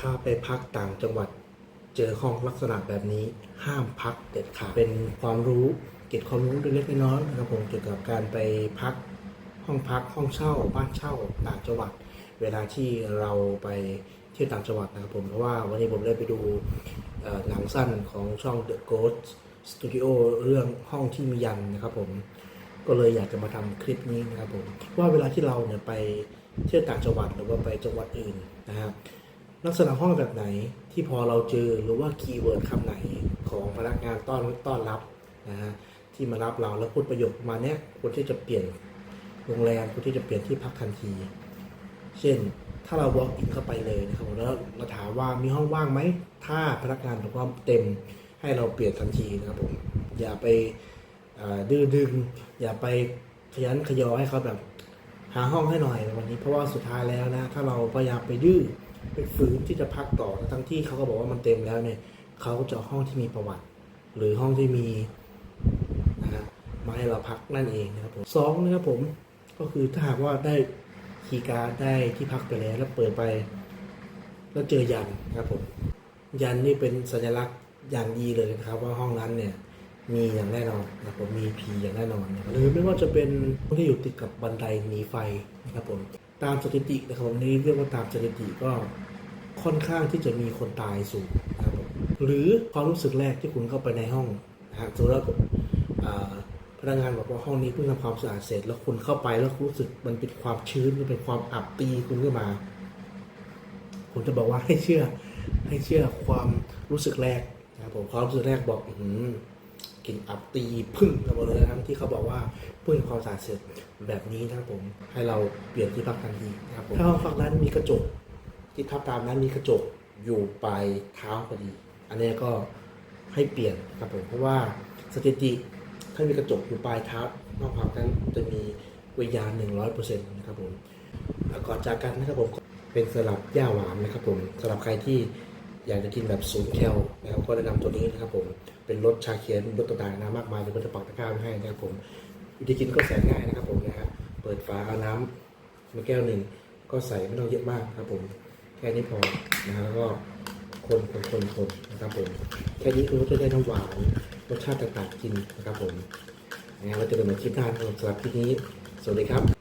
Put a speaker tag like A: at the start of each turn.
A: ถ้าไปพักต่างจังหวัดเจอห้องลักษณะแบบนี้ห้ามพักเด็ดขาดเป็นความรู้เก็บความรู้เล็กน้อยนะครับผมเกี่ยวกับการไปพักห้องพักห้องเช่าบ้านเช่าต่างจังหวัด เวลาที่เราไปเที่ยวต่างจังหวัดนะครับผมเพราะว่าวันนี้ผมได้ไปดูหนังสั้นของช่อง The Ghost Studio เรื่องห้องที่มียันนะครับผมก็เลยอยากจะมาทำคลิปนี้นะครับผมว่าเวลาที่เราเนี่ยไปเที่ยวต่างจังหวัดหรือว่าไปจังหวัดอื่นนะครับ ลักษณะห้องแบบไหนที่พอเราเจอหรือว่าคีย์เวิร์ดคำไหนของพนักงานต้อนต้อนรับนะฮะที่มารับเราแล้วพูดประโยคมาเนี้ยควรที่จะเปลี่ยนโรงแรมควรที่จะเปลี่ยนที่พักทันที เช่นถ้าเรา walk in เข้าไปเลยนะครับแล้วเราถามว่ามีห้องว่างไหมถ้าพนักงานบอกว่าเต็มให้เราเปลี่ยนทันทีนะครับผมอย่าไปดื้อดึง อย่าไปขยันขยอให้เขาแบบหาห้องให้หน่อยในวันนี้เพราะว่าสุดท้ายแล้วนะ ถ้าเราพยายามไปดื้อ ไปฝืนที่จะพักต่อทั้งที่เขาก็บอกว่ามันเต็มแล้วเนี่ยเขาจะห้องที่มีประวัติ หรือห้องที่มีนะฮะมาให้เราพักนั่นเองนะครับผมสองนะครับผมก็คือถ้าหากว่าได้คีย์การ์ดได้ที่พักไปแล้วแล้วเปิดไป แล้วเจอยันครับผมยันนี่เป็นสัญลักษณ์อย่างดีเลยนะครับ ว่าห้องนั้นเนี่ยมีอย่างแน่นอนนะครับผมมีผีอย่างแน่นอนนะหรือไม่ว่าจะเป็นห้องที่อยู่ติดกับบันไดหนีไฟนะครับผม ตามสถิตินะครับผมนี่เรียกว่าตามสถิติก็ค่อนข้างที่จะมีคนตายสูงนะครับหรือความรู้สึกแรกที่คุณเข้าไปในห้องนะฮะสมมติว่าพนักงานบอกว่าห้องนี้เพิ่งทำความสะอาดเสร็จ แล้วคุณเข้าไปแล้วรู้สึกมันเป็นความชื้นมันเป็นความอับตีคุณขึ้นมาผมจะบอกว่าให้เชื่อให้เชื่อความรู้สึกแรกนะครับผมความรู้สึกแรกบอกอือหือ กลิ่นอับตีพึ่งกันหมดเลยนะครับที่เขาบอกว่าพิ่งความสะอาดเสร็จแบบนี้นะครับผมให้เราเปลี่ยนที่พักทันทีนะครับผมถ้าห้องพักนั้นมีกระจก ที่ทับตามนั้นมีกระจกอยู่ปลายเท้าพอดี อันนี้ก็ให้เปลี่ยนครับผมเพราะว่าสถิติถ้ามีกระจกอยู่ปลายเท้านอกพักนั้นจะมีวิญญาณหนึ่งร้อยเปอร์เซ็นต์นะครับผมแล้วก่อนจากกันนะครับผมเป็นสลับย่าหวานนะครับผมสำหรับใครที่ อยากจะกินแบบศูนย์แคลนะครับก็แนะนำตัวนี้นะครับผมเป็นรสชาเขียนรสต่างๆนะมากมายเดี๋ยวผมจะปักตะกร้าไว้ให้นะครับผมวิธีกินก็แสนง่ายนะครับผมนะฮะเปิดฝาเอาน้ำมาแก้วหนึ่งก็ใส่ไม่ต้องเยอะมากครับผมแค่นี้พอนะฮะแล้วก็คนคนคนคนนะครับผมแค่นี้คุณก็จะได้น้ำหวานรสชาติต่างๆกินนะครับผมงั้นเราจะเดินมาคลิปหน้าสำหรับคลิปนี้ สวัสดีครับ